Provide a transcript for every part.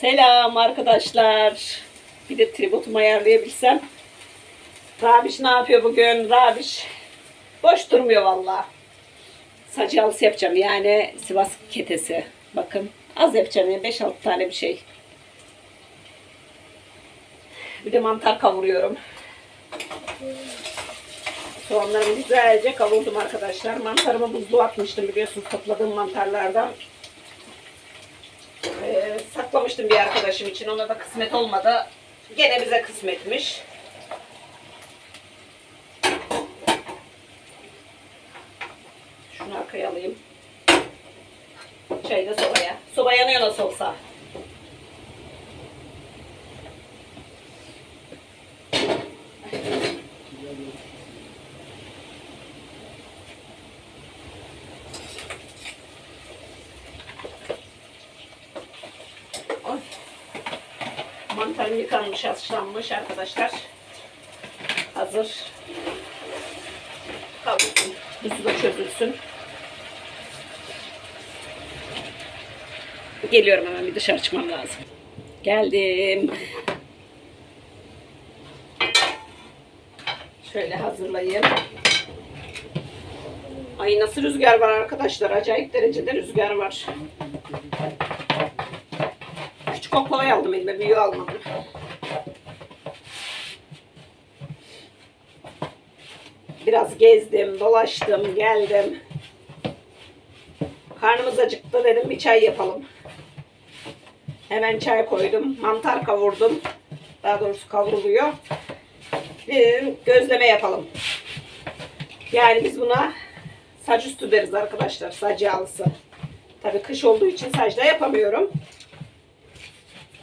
Selam arkadaşlar. Bir de tributumu ayarlayabilsem. Rabiş ne yapıyor bugün? Rabiş boş durmuyor valla. Saç yalısı yapacağım yani Sivas ketesi. Bakın az yapacağım yani 5-6 tane bir şey. Bir de mantar kavuruyorum. Soğanlarımı güzelce kavurdum arkadaşlar. Mantarımı buzluğa atmıştım biliyorsunuz topladığım mantarlardan. Ee, saklamıştım bir arkadaşım için. Ona da kısmet olmadı. Gene bize kısmetmiş. Şunu arkaya alayım. Çayı da sobaya. Soba yanıyor nasıl olsa. Haşlanmış arkadaşlar. Hazır. Kavrulsun. Buzu da çözülsün. Geliyorum hemen bir dışarı çıkmam lazım. Geldim. Şöyle hazırlayayım. Ay nasıl rüzgar var arkadaşlar. Acayip derecede rüzgar var. Küçük oklavayı aldım elime. Büyüğü almadım. Biraz gezdim, dolaştım, geldim. Karnımız acıktı dedim bir çay yapalım. Hemen çay koydum. Mantar kavurdum. Daha doğrusu kavruluyor. Dedim gözleme yapalım. Yani biz buna saç üstü deriz arkadaşlar. Saç yağlısı. Tabii kış olduğu için sacda yapamıyorum.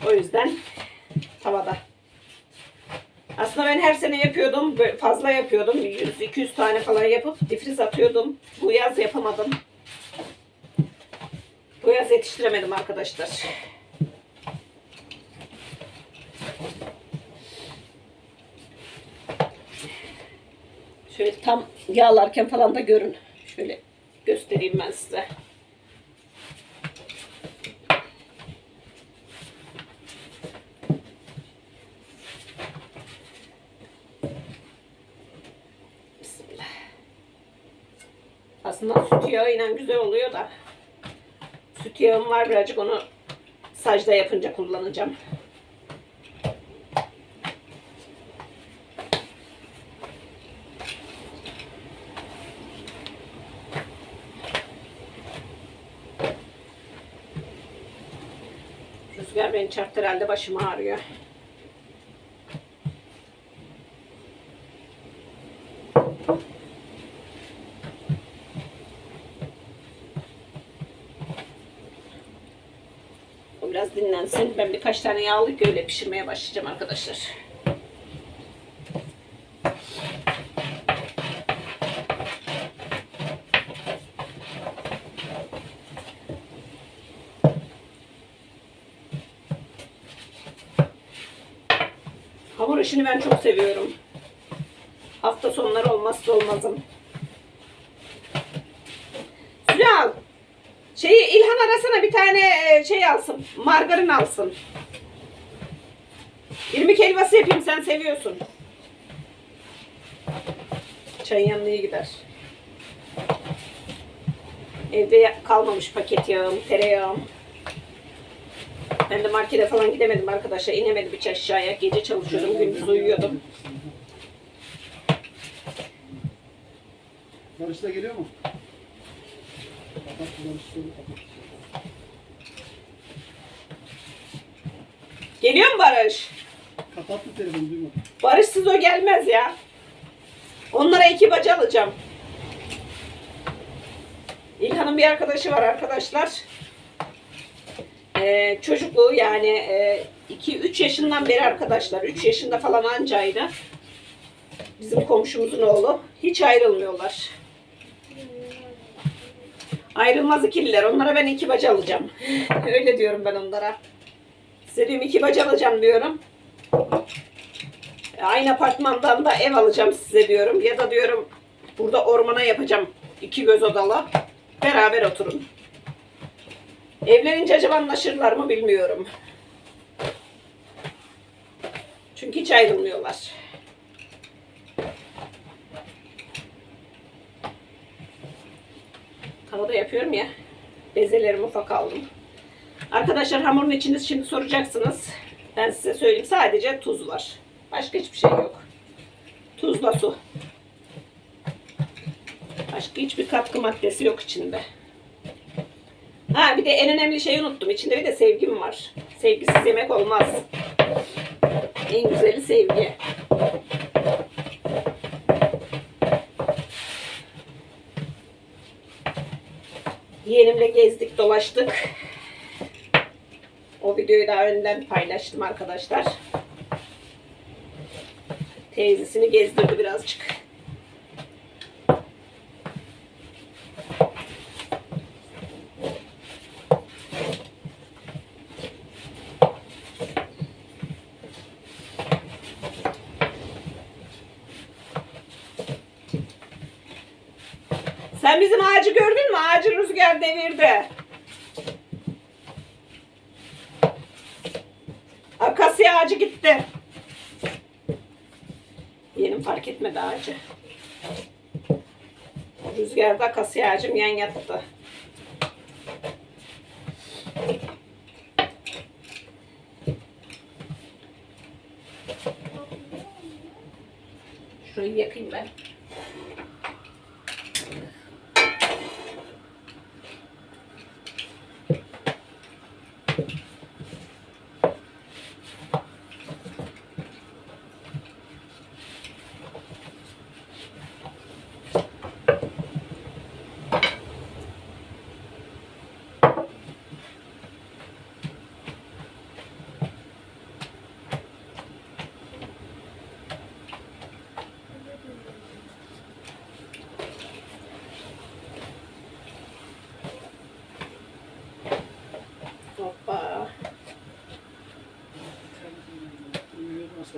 O yüzden tavada. Aslında ben her sene yapıyordum. Fazla yapıyordum. 100-200 tane falan yapıp difriz atıyordum. Bu yaz yapamadım. Bu yaz yetiştiremedim arkadaşlar. Şöyle tam yağlarken falan da görün. Şöyle göstereyim ben size. Bismillah. Aslında süt yağıyla güzel oluyor da süt yağım var birazcık onu sacda yapınca kullanacağım. Rüzgar beni çarptı herhalde başım ağrıyor. O biraz dinlensin. Ben birkaç tane yağlı öyle pişirmeye başlayacağım arkadaşlar. Hamur işini ben çok seviyorum. Hafta sonları olmazsa olmazım. Sülal, şeyi İlhan arasana bir tane e, şey alsın. Margarin alsın. İrmik helvası yapayım sen seviyorsun. Çayın yanına iyi gider. Evde kalmamış paket yağım, tereyağım. Ben de markete falan gidemedim arkadaşlar. İnemedim hiç aşağıya. Gece çalışıyordum, gündüz uyuyordum. Barış da geliyor mu? Geliyor mu Barış? Kapattı telefonu duymadım. Barışsız o gelmez ya. Onlara iki bacı alacağım. İlhan'ın bir arkadaşı var arkadaşlar. Ee, çocukluğu yani 2-3 yaşından beri arkadaşlar. 3 yaşında falan ancaydı. Bizim komşumuzun oğlu. Hiç ayrılmıyorlar. Ayrılmaz ikililer. Onlara ben iki bacı alacağım. Öyle diyorum ben onlara. Size diyorum iki bacı alacağım diyorum. Aynı apartmandan da ev alacağım size diyorum. Ya da diyorum burada ormana yapacağım. iki göz odalı. Beraber oturun. Evlenince acaba anlaşırlar mı bilmiyorum. Çünkü hiç ayrılmıyorlar. Tavada yapıyorum ya. Bezelerimi ufak aldım. Arkadaşlar hamurun içinde şimdi soracaksınız. Ben size söyleyeyim sadece tuz var. Başka hiçbir şey yok. Tuzla su. Başka hiçbir katkı maddesi yok içinde. Ha bir de en önemli şeyi unuttum. İçinde bir de sevgim var. Sevgisiz yemek olmaz. En güzeli sevgi. Yeğenimle gezdik, dolaştık. O videoyu daha önden paylaştım arkadaşlar. Teyzesini gezdirdi birazcık. Sen bizim ağacı gördün mü? Ağacı rüzgar devirdi. Ağacı gitti. Yenim fark etmedi ağacı. Rüzgarda akasya ağacım yan yattı. Şurayı yakayım ben.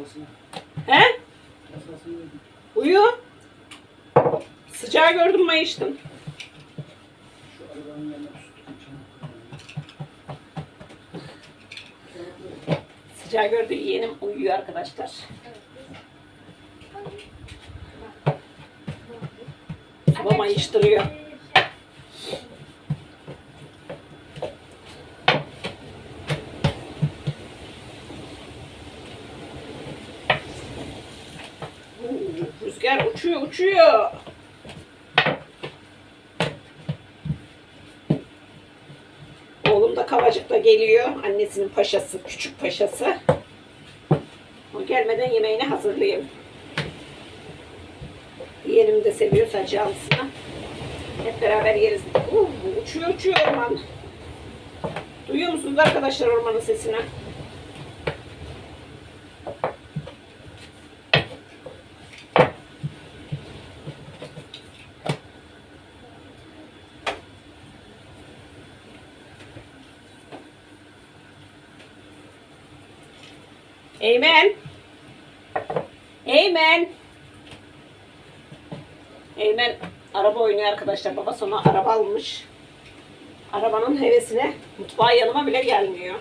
Uyuyor masasına. He? Uyuyor. Uyu. Sıcağı gördüm. Şu arabanın yanına tuttum canım. Sıcağı gördü yeğenim uyuyor arkadaşlar. Soba mayıştırıyor. Oo, Rüzgar uçuyor uçuyor. Oğlum da Kavacık'ta geliyor. Annesinin paşası, küçük paşası. O gelmeden yemeğini hazırlayayım. Yeğenim de seviyorsa cansına. Hep beraber yeriz. Uh, uçuyor uçuyor orman. Duyuyor musunuz arkadaşlar ormanın sesini? Eymen. Eymen. Eymen araba oynuyor arkadaşlar. Baba sonra araba almış. Arabanın hevesine mutfağa yanıma bile gelmiyor.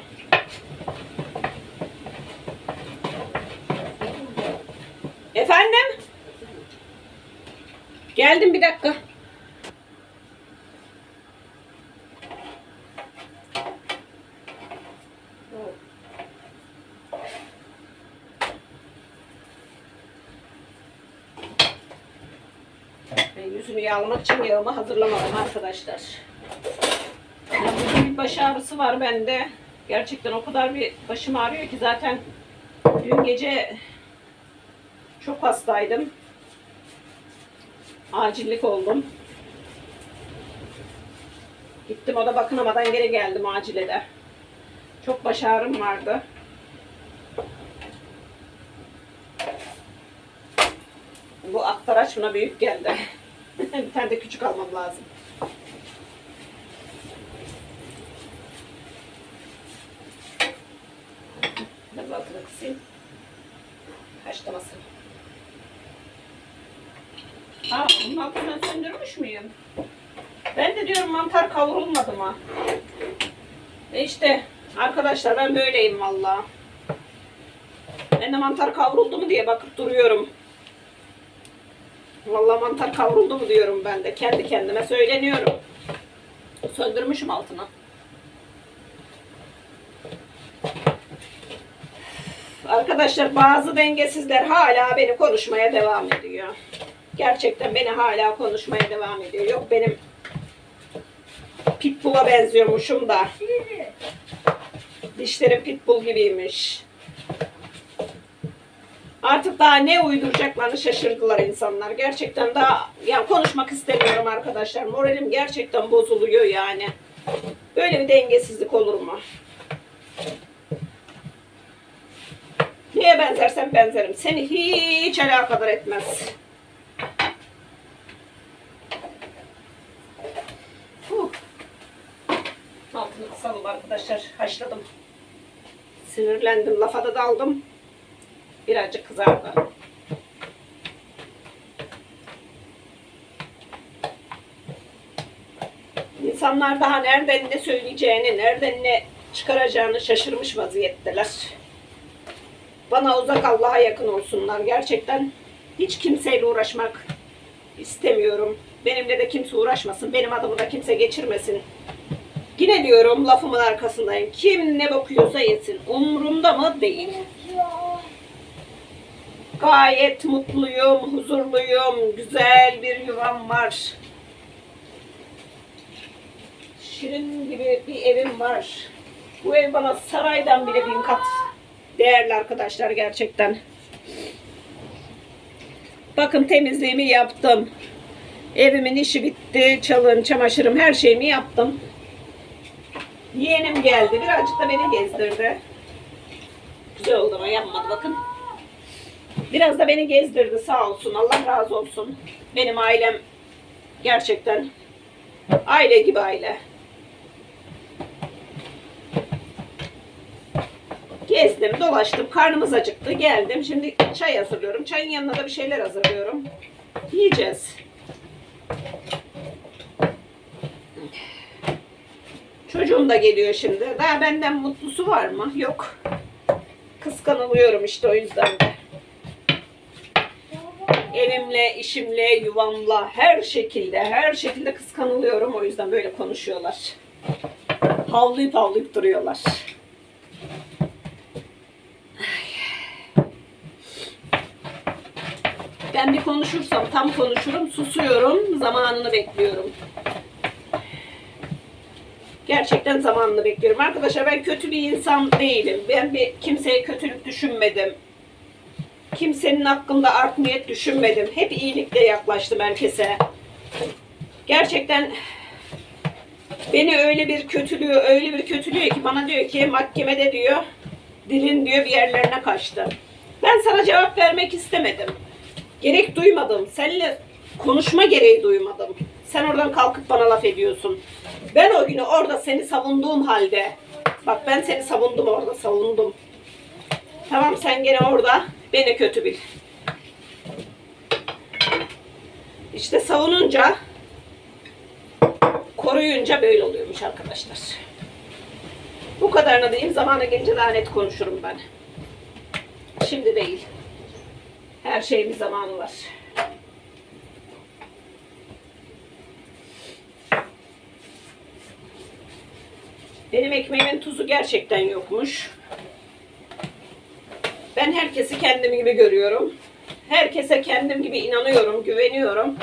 Efendim? Geldim bir dakika. Yüzünü yağlamak için yağımı hazırlamadım arkadaşlar. Ya bugün bir baş ağrısı var bende. Gerçekten o kadar bir başım ağrıyor ki zaten dün gece çok hastaydım. Acillik oldum. Gittim o da bakınamadan geri geldim acile. Çok baş ağrım vardı. Bu aktaraç buna büyük geldi. bir tane de küçük almam lazım. Ben altını kısayım. Haşlamasın. Ha, bunun altını söndürmüş müyüm? Ben de diyorum mantar kavrulmadı mı? E işte arkadaşlar ben böyleyim valla. Ben de mantar kavruldu mu diye bakıp duruyorum. Vallahi mantar kavruldu mu diyorum ben de. Kendi kendime söyleniyorum. Söndürmüşüm altına. Arkadaşlar bazı dengesizler hala beni konuşmaya devam ediyor. Gerçekten beni hala konuşmaya devam ediyor. Yok benim pitbull'a benziyormuşum da. Dişlerim pitbull gibiymiş. Artık daha ne uyduracaklarını şaşırdılar insanlar. Gerçekten daha ya konuşmak istemiyorum arkadaşlar. Moralim gerçekten bozuluyor yani. Böyle bir dengesizlik olur mu? Neye benzersem benzerim. Seni hiç alakadar etmez. Altını kısalım arkadaşlar. Haşladım. Sinirlendim. Lafa da daldım. Birazcık kızardı. İnsanlar daha nereden ne söyleyeceğini, nereden ne çıkaracağını şaşırmış vaziyetteler. Bana uzak Allah'a yakın olsunlar. Gerçekten hiç kimseyle uğraşmak istemiyorum. Benimle de kimse uğraşmasın. Benim adımı da kimse geçirmesin. Yine diyorum lafımın arkasındayım. Kim ne bakıyorsa yesin. Umurumda mı? Değil. Gayet mutluyum, huzurluyum. Güzel bir yuvam var. Şirin gibi bir evim var. Bu ev bana saraydan bile bin kat değerli arkadaşlar gerçekten. Bakın temizliğimi yaptım. Evimin işi bitti. Çalın, çamaşırım, her şeyimi yaptım. Yeğenim geldi. Birazcık da beni gezdirdi. Güzel oldu ama yanmadı bakın. Biraz da beni gezdirdi sağ olsun. Allah razı olsun. Benim ailem gerçekten aile gibi aile. Gezdim, dolaştım. Karnımız acıktı. Geldim. Şimdi çay hazırlıyorum. Çayın yanına da bir şeyler hazırlıyorum. Yiyeceğiz. Çocuğum da geliyor şimdi. Daha benden mutlusu var mı? Yok. Kıskanılıyorum işte o yüzden de. Evimle, işimle, yuvamla her şekilde, her şekilde kıskanılıyorum. O yüzden böyle konuşuyorlar. Havlayıp havlayıp duruyorlar. Ben bir konuşursam tam konuşurum, susuyorum, zamanını bekliyorum. Gerçekten zamanını bekliyorum. Arkadaşlar ben kötü bir insan değilim. Ben bir kimseye kötülük düşünmedim. Kimsenin hakkında art niyet düşünmedim. Hep iyilikle yaklaştım herkese. Gerçekten beni öyle bir kötülüyor, öyle bir kötülüyor ki bana diyor ki mahkemede diyor dilin diyor bir yerlerine kaçtı. Ben sana cevap vermek istemedim. Gerek duymadım. Seninle konuşma gereği duymadım. Sen oradan kalkıp bana laf ediyorsun. Ben o günü orada seni savunduğum halde bak ben seni savundum orada savundum. Tamam sen gene orada beni kötü bil. İşte savununca koruyunca böyle oluyormuş arkadaşlar. Bu kadarını diyeyim. Zamanı gelince daha net konuşurum ben. Şimdi değil. Her şeyin zamanı var. Benim ekmeğimin tuzu gerçekten yokmuş. Ben herkesi kendim gibi görüyorum. Herkese kendim gibi inanıyorum, güveniyorum.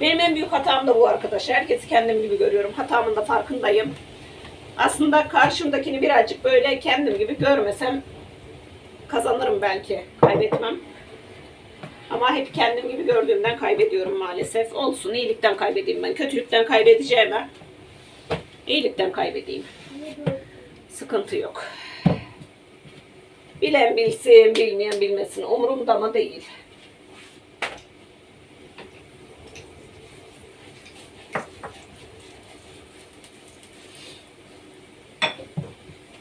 Benim en büyük hatam da bu arkadaşlar. Herkesi kendim gibi görüyorum. Hatamın da farkındayım. Aslında karşımdakini birazcık böyle kendim gibi görmesem kazanırım belki. Kaybetmem. Ama hep kendim gibi gördüğümden kaybediyorum maalesef. Olsun iyilikten kaybedeyim ben. Kötülükten kaybedeceğime iyilikten kaybedeyim. Sıkıntı yok. Bilen bilsin, bilmeyen bilmesin. Umurumda mı değil.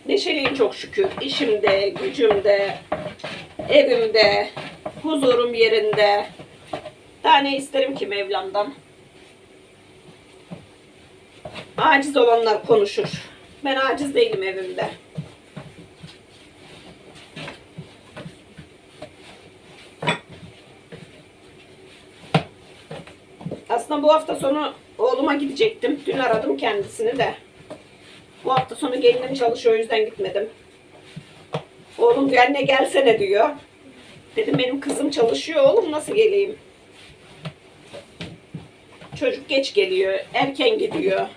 Neşeliyim çok şükür. İşimde, gücümde, evimde, huzurum yerinde. Daha ne isterim ki Mevlam'dan? Aciz olanlar konuşur. Ben aciz değilim evimde. Aslında bu hafta sonu oğluma gidecektim. Dün aradım kendisini de. Bu hafta sonu gelinim çalışıyor o yüzden gitmedim. Oğlum diyor anne gelsene diyor. Dedim benim kızım çalışıyor oğlum nasıl geleyim? Çocuk geç geliyor, erken gidiyor.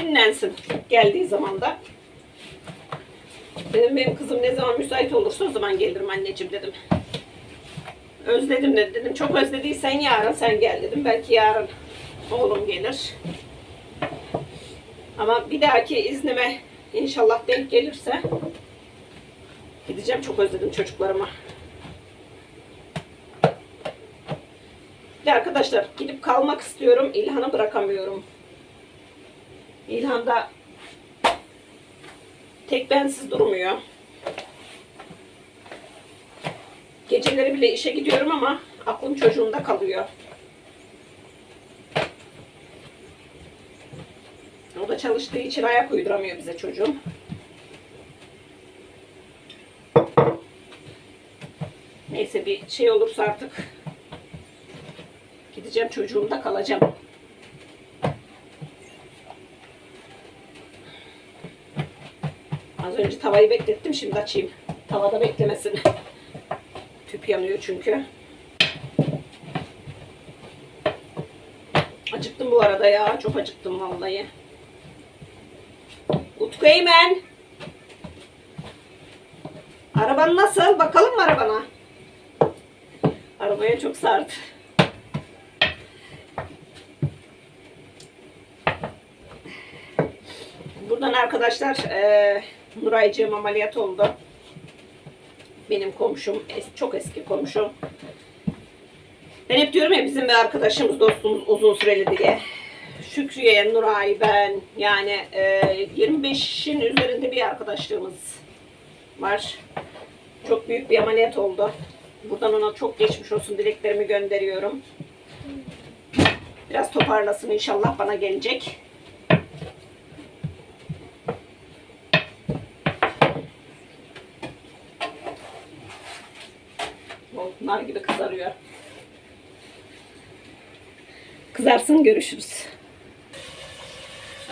Dinlensin geldiği zaman da. Dedim benim kızım ne zaman müsait olursa o zaman gelirim anneciğim dedim. Özledim dedi. Dedim çok özlediysen yarın sen gel dedim. Belki yarın oğlum gelir. Ama bir dahaki iznime inşallah denk gelirse gideceğim. Çok özledim çocuklarıma. Bir arkadaşlar gidip kalmak istiyorum. İlhan'ı bırakamıyorum. İlhan da tek bensiz durmuyor. Geceleri bile işe gidiyorum ama aklım çocuğumda kalıyor. O da çalıştığı için ayak uyduramıyor bize çocuğum. Neyse bir şey olursa artık gideceğim çocuğumda kalacağım. Az önce tavayı beklettim şimdi açayım. Tavada beklemesin. Tüp yanıyor çünkü. Acıktım bu arada ya. Çok acıktım vallahi. Utku Eymen. Araban nasıl? Bakalım mı arabana? Arabaya çok sardı. Buradan arkadaşlar eee Nuraycığım ameliyat oldu. Benim komşum, çok eski komşum. Ben hep diyorum ya bizim bir arkadaşımız, dostumuz uzun süreli diye. Şükriye, Nuray, ben yani eee 25'in üzerinde bir arkadaşlığımız var. Çok büyük bir ameliyat oldu. Buradan ona çok geçmiş olsun dileklerimi gönderiyorum. Biraz toparlasın inşallah bana gelecek. O nar gibi kızarıyor. Kızarsın görüşürüz.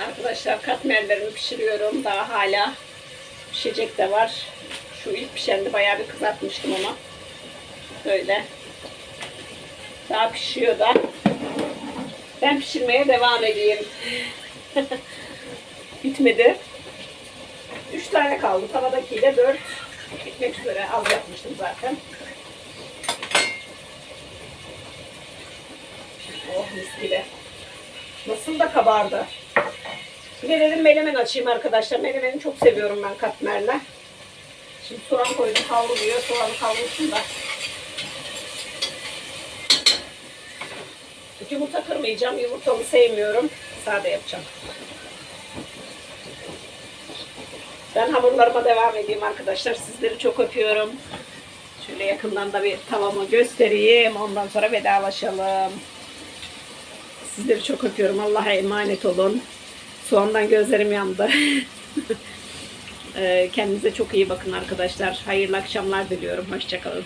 Arkadaşlar katmerlerimi pişiriyorum. Daha hala pişecek de var. Şu ilk pişendi bayağı bir kızartmıştım ama. Böyle. Daha pişiyor da. Ben pişirmeye devam edeyim. Bitmedi. Üç tane kaldı. Tavadakiyle dört. Bitmek üzere. Az yapmıştım zaten. Oh mis gibi. Nasıl da kabardı. Bir de dedim menemen açayım arkadaşlar. Menemeni çok seviyorum ben katmerle. Şimdi soğan koydum kavruluyor. Soğanı kavrulsun da. Yumurta kırmayacağım. Yumurtalı sevmiyorum. Sade yapacağım. Ben hamurlarıma devam edeyim arkadaşlar. Sizleri çok öpüyorum. Şöyle yakından da bir tavamı göstereyim. Ondan sonra vedalaşalım. Sizleri çok öpüyorum. Allah'a emanet olun. Soğandan gözlerim yandı. Ee, Kendinize çok iyi bakın arkadaşlar. Hayırlı akşamlar diliyorum. Hoşçakalın.